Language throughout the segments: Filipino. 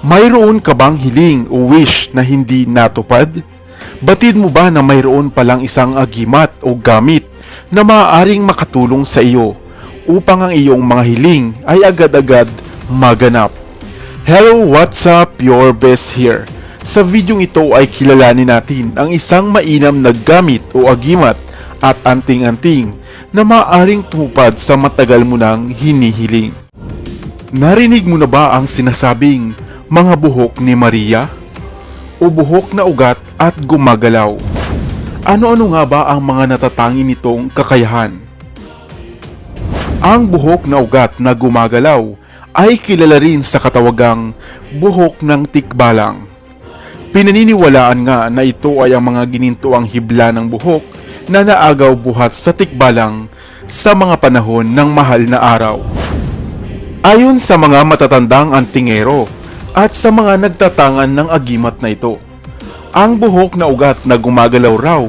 Mayroon ka bang hiling o wish na hindi natupad? Batid mo ba na mayroon palang isang agimat o gamit na maaaring makatulong sa iyo upang ang iyong mga hiling ay agad-agad maganap? Hello, what's up? Your best here. Sa videong ito ay kilalanin natin ang isang mainam na gamit o agimat at anting-anting na maaaring tumupad sa matagal mo nang hinihiling. Narinig mo na ba ang sinasabing mga buhok ni Maria? O buhok na ugat at gumagalaw? Ano-ano nga ba ang mga natatangi nitong kakayahan? Ang buhok na ugat na gumagalaw ay kilala rin sa katawagang buhok ng tikbalang. Pinaniniwalaan nga na ito ay ang mga ginintuang hibla ng buhok na naagaw buhat sa tikbalang sa mga panahon ng mahal na araw. Ayon sa mga matatandang antingero at sa mga nagtatangan ng agimat na ito, ang buhok na ugat na gumagalaw raw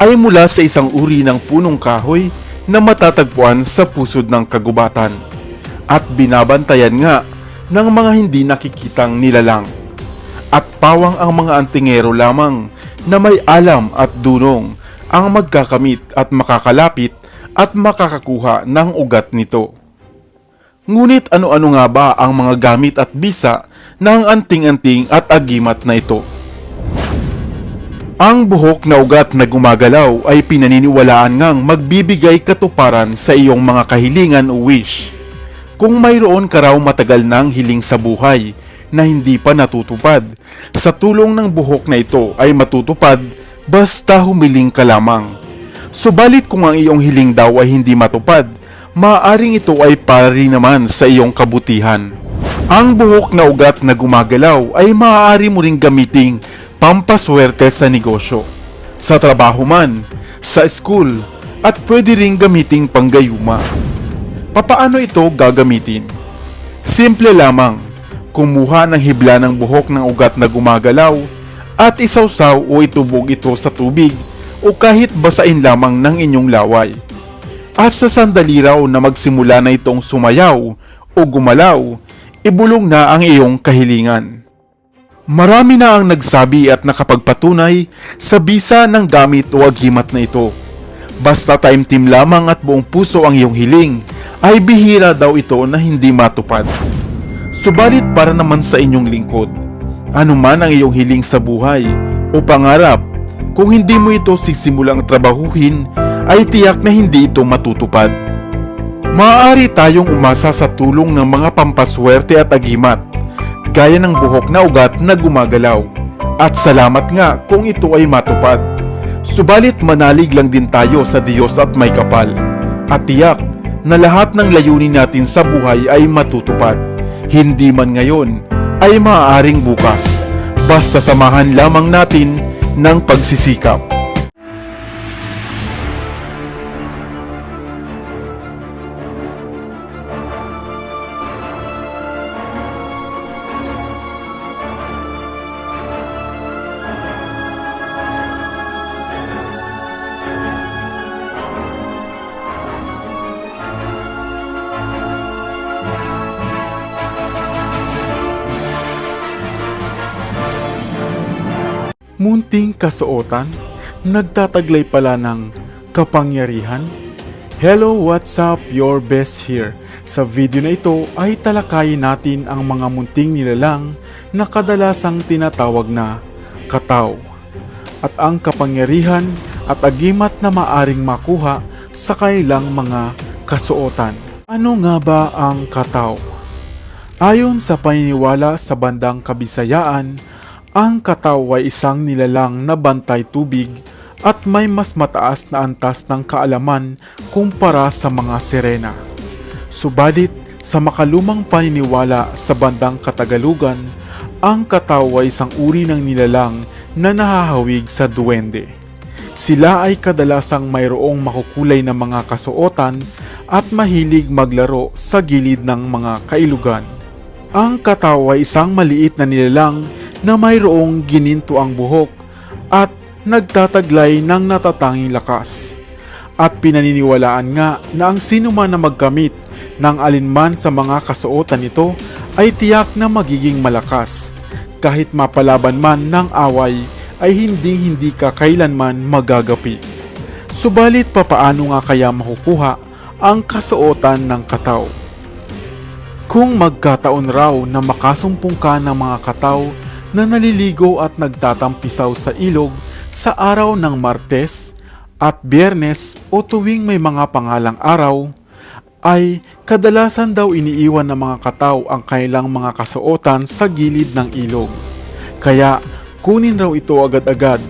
ay mula sa isang uri ng punong kahoy na matatagpuan sa pusod ng kagubatan at binabantayan nga ng mga hindi nakikitang nilalang. At pawang ang mga antingero lamang na may alam at dunong ang magkakamit at makakalapit at makakakuha ng ugat nito. Ngunit ano-ano nga ba ang mga gamit at bisa ng anting-anting at agimat na ito? Ang buhok na ugat na gumagalaw ay pinaniniwalaan ngang magbibigay katuparan sa iyong mga kahilingan o wish. Kung mayroon ka raw matagal nang hiling sa buhay na hindi pa natutupad, sa tulong ng buhok na ito ay matutupad basta humiling ka lamang. Subalit kung ang iyong hiling daw ay hindi matupad, maaaring ito ay para rin naman sa iyong kabutihan. Ang buhok na ugat na gumagalaw ay maaari mo ring gamiting pampaswerte sa negosyo, sa trabaho man, sa school, at pwede ring gamiting panggayuma. Papaano ito gagamitin? Simple lamang, kumuha ng hibla ng buhok ng ugat na gumagalaw at isawsaw o itubog ito sa tubig o kahit basain lamang ng inyong laway. At sa sandali raw na magsimula na itong sumayaw o gumalaw, ibulong na ang iyong kahilingan. Marami na ang nagsabi at nakapagpatunay sa bisa ng gamit o agimat na ito. Basta time team lamang at buong puso ang iyong hiling, ay bihira daw ito na hindi matupad. Subalit para naman sa inyong lingkod, ano man ang iyong hiling sa buhay o pangarap, kung hindi mo ito sisimulang trabahuhin, ay tiyak na hindi ito matutupad. Maaari tayong umasa sa tulong ng mga pampaswerte at agimat, gaya ng buhok na ugat na gumagalaw. At salamat nga kung ito ay matupad. Subalit manalig lang din tayo sa Diyos at may kapal. At tiyak na lahat ng layunin natin sa buhay ay matutupad. Hindi man ngayon, ay maaaring bukas. Basta samahan lamang natin ng pagsisikap. Munting kasuotan, nagtataglay pala ng kapangyarihan. Hello, what's up? Your best here. Sa video na ito ay talakayin natin ang mga munting nilalang na kadalasang tinatawag na kataw at ang kapangyarihan at agimat na maaring makuha sa kanilang mga kasuotan. Ano nga ba ang kataw? Ayon sa paniniwala sa bandang Kabisayaan, ang kataw ay isang nilalang na bantay tubig at may mas mataas na antas ng kaalaman kumpara sa mga sirena. Subalit, sa makalumang paniniwala sa bandang Katagalugan, ang kataw ay isang uri ng nilalang na nahahawig sa duwende. Sila ay kadalasang mayroong makukulay na mga kasuotan at mahilig maglaro sa gilid ng mga kailugan. Ang kataw ay isang maliit na nilalang na mayroong gininto ang buhok at nagtataglay ng natatanging lakas. At pinaniniwalaan nga na ang sino man na magkamit ng alinman sa mga kasuotan nito ay tiyak na magiging malakas. Kahit mapalaban man ng away ay hindi hindi ka kailanman magagapi. Subalit papaano nga kaya makukuha ang kasuotan ng kataw? Kung magkataon raw na makasumpong ka ng mga kataw na naliligo at nagtatampisaw sa ilog sa araw ng Martes at Biyernes o tuwing may mga pangalang araw, ay kadalasan daw iniiwan ng mga kataw ang kanilang mga kasuotan sa gilid ng ilog. Kaya kunin raw ito agad-agad,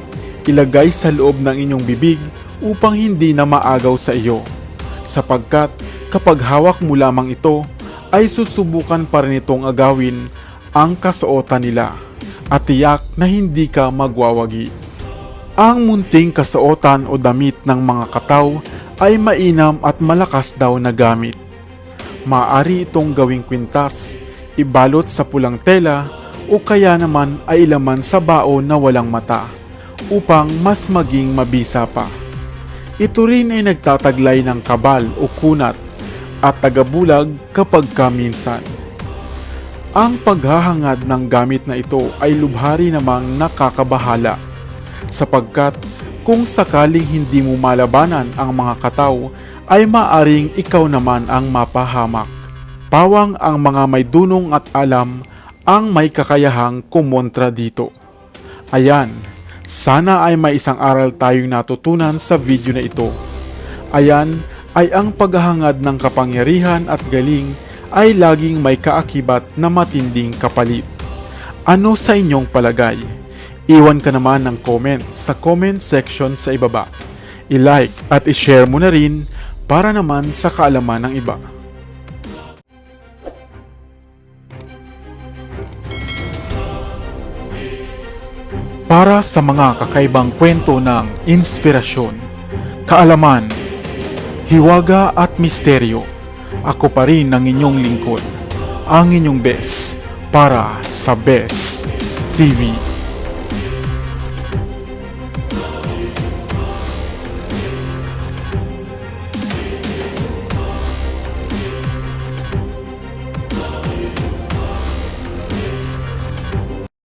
ilagay sa loob ng inyong bibig upang hindi na maagaw sa iyo. Sapagkat kapag hawak mo lamang ito, ay susubukan pa rin itong agawin ang kasuotan nila at tiyak na hindi ka magwawagi. Ang munting kasuotan o damit ng mga kataw ay mainam at malakas daw na gamit. Maaari itong gawing kwintas, ibalot sa pulang tela o kaya naman ay ilaman sa baon na walang mata upang mas maging mabisa pa. Ito rin ay nagtataglay ng kabal o kunat at tagabulag kapag kaminsan. Ang paghahangad ng gamit na ito ay lubhari namang nakakabahala sapagkat kung sakaling hindi mo malabanan ang mga kataw ay maaring ikaw naman ang mapahamak. Pawang ang mga may dunong at alam ang may kakayahang kumontra dito. Ayan, sana ay may isang aral tayong natutunan sa video na ito. Ayan ay ang paghahangad ng kapangyarihan at galing ay laging may kaakibat na matinding kapalit. Ano sa inyong palagay? Iwan ka naman ng comment sa comment section sa ibaba. I-like at i-share mo na rin para naman sa kaalaman ng iba. Para sa mga kakaibang kwento ng inspirasyon, kaalaman, hiwaga at misteryo, ako pa rin ang inyong lingkod, ang inyong best para sa Best TV